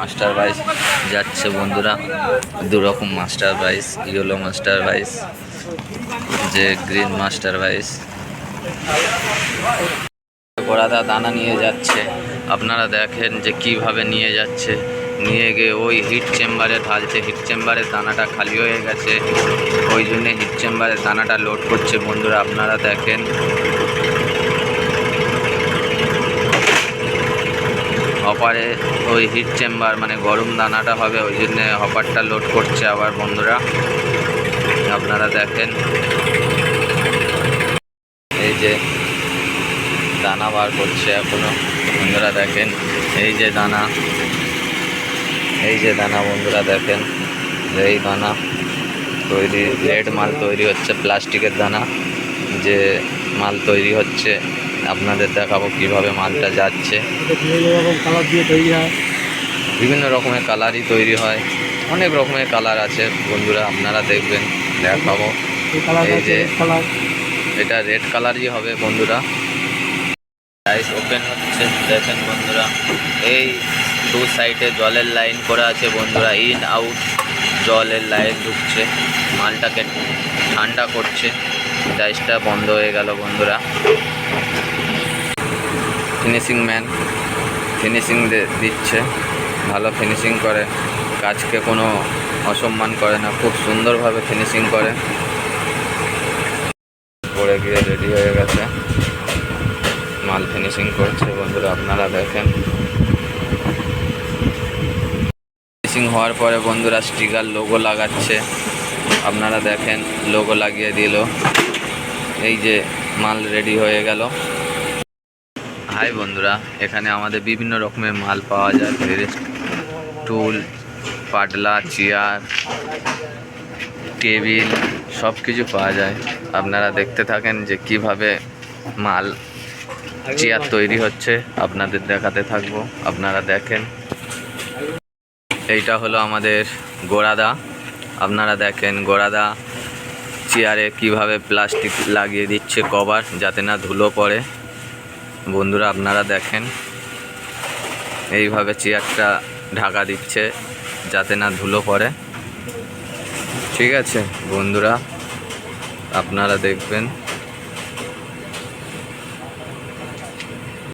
Master বাইস যাচ্ছে বন্ধুরা। দু রকম মাস্টার বাইস ইয়েলো মাস্টার বাইস যে গ্রিন মাস্টার বাইস গোড়াদা দানা নিয়ে যাচ্ছে। আপনারা দেখেন যে কীভাবে নিয়ে যাচ্ছে। নিয়ে গিয়ে ওই হিট চেম্বারে ঢালছে। হিট চেম্বারের দানাটা খালি হয়ে গেছে। ওই জন্যে হিট চেম্বারের দানাটা লোড করছে বন্ধুরা, আপনারা দেখেন। হপারে ওই হিট চেম্বার মানে গরম দানাটা হবে, ওই জন্যে হপারটা লোড করছে আবার বন্ধুরা। আপনারা দেখেন। এই যে দানা বার করছে এখনও, বন্ধুরা দেখেন। এই যে দানা, এই যে দানা বন্ধুরা দেখেন। এই দানা তৈরি রেড মাল তৈরি হচ্ছে প্লাস্টিকের দানা, যে মাল তৈরি হচ্ছে। আপনাদের দেখাবো কীভাবে মালটা যাচ্ছে। বিভিন্ন রকমের কালারই তৈরি হয়। অনেক রকমের কালার আছে। বন্ধুরা, আপনারা দেখবেন, দেখাবো। এটা রেড কালারই হবে বন্ধুরা। রাইস ওপেন হচ্ছে। দেখেন বন্ধুরা, এই দু সাইডে জলের লাইন করা আছে বন্ধুরা। ইন আউট জলের লাইন ঢুকছে। মালটাকে ঠান্ডা করছে। ডাইসটা বন্ধ হয়ে গেল বন্ধুরা। ফিনিশিং ম্যান ফিনিশিং দিচ্ছে। ভালো ফিনিশিং করে। কাজকে কোনো অসম্মান করে না। খুব সুন্দরভাবে ফিনিশিং করে। পড়ে গিয়ে রেডি হয়ে গেছে। মাল ফিনিশিং করছে বন্ধুরা, আপনারা দেখেন। ফিনিশিং হওয়ার পরে বন্ধুরা স্টিকার লোগো লাগাচ্ছে। আপনারা দেখেন লোগো লাগিয়ে দিল। এই যে মাল রেডি হয়ে গেল। হাই বন্ধুরা, এখানে আমাদের বিভিন্ন রকমের মাল পাওয়া যায়। টুল পাটলা চেয়ার টেবিল সব কিছু পাওয়া যায়। আপনারা দেখতে থাকেন যে কীভাবে মাল চেয়ার তৈরি হচ্ছে। আপনাদের দেখাতে থাকব। আপনারা দেখেন। এইটা হলো আমাদের গোড়াদা। আপনারা দেখেন গোড়াদা চেয়ারে কীভাবে প্লাস্টিক লাগিয়ে দিচ্ছে কভার যাতে না ধুলো পড়ে? বন্ধুরা, আপনারা দেখেন। এইভাবে চেয়ারটা ঢাকা দিচ্ছে যাতে না ধুলো পড়ে। ঠিক আছে, বন্ধুরা, আপনারা দেখবেন।